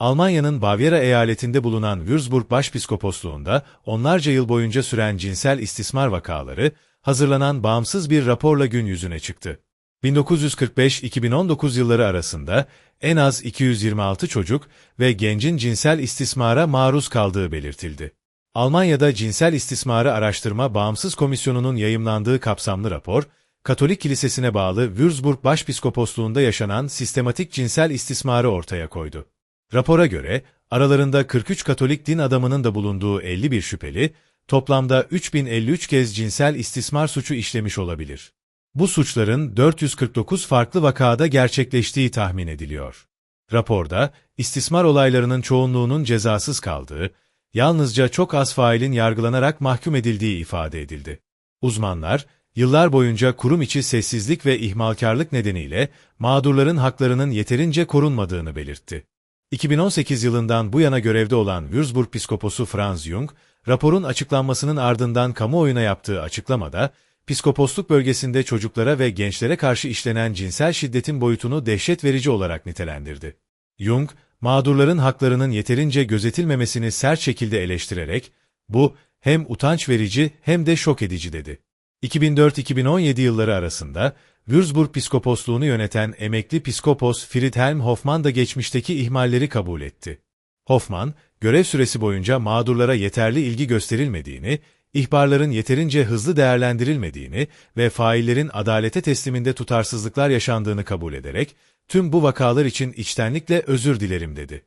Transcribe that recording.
Almanya'nın Bavyera eyaletinde bulunan Würzburg Başpiskoposluğunda onlarca yıl boyunca süren cinsel istismar vakaları, hazırlanan bağımsız bir raporla gün yüzüne çıktı. 1945-2019 yılları arasında en az 226 çocuk ve gencin cinsel istismara maruz kaldığı belirtildi. Almanya'da Cinsel İstismarı Araştırma Bağımsız Komisyonu'nun yayımlandığı kapsamlı rapor, Katolik Kilisesi'ne bağlı Würzburg Başpiskoposluğunda yaşanan sistematik cinsel istismarı ortaya koydu. Rapora göre, aralarında 43 Katolik din adamının da bulunduğu 51 şüpheli, toplamda 3053 kez cinsel istismar suçu işlemiş olabilir. Bu suçların 449 farklı vakada gerçekleştiği tahmin ediliyor. Raporda, istismar olaylarının çoğunluğunun cezasız kaldığı, yalnızca çok az failin yargılanarak mahkum edildiği ifade edildi. Uzmanlar, yıllar boyunca kurum içi sessizlik ve ihmalkarlık nedeniyle mağdurların haklarının yeterince korunmadığını belirtti. 2018 yılından bu yana görevde olan Würzburg Piskoposu Franz Jung, raporun açıklanmasının ardından kamuoyuna yaptığı açıklamada, Piskoposluk bölgesinde çocuklara ve gençlere karşı işlenen cinsel şiddetin boyutunu dehşet verici olarak nitelendirdi. Jung, mağdurların haklarının yeterince gözetilmemesini sert şekilde eleştirerek, bu hem utanç verici hem de şok edici dedi. 2004-2017 yılları arasında Würzburg Piskoposluğunu yöneten emekli piskopos Friedhelm Hoffmann da geçmişteki ihmalleri kabul etti. Hoffmann, görev süresi boyunca mağdurlara yeterli ilgi gösterilmediğini, ihbarların yeterince hızlı değerlendirilmediğini ve faillerin adalete tesliminde tutarsızlıklar yaşandığını kabul ederek, tüm bu vakalar için içtenlikle özür dilerim dedi.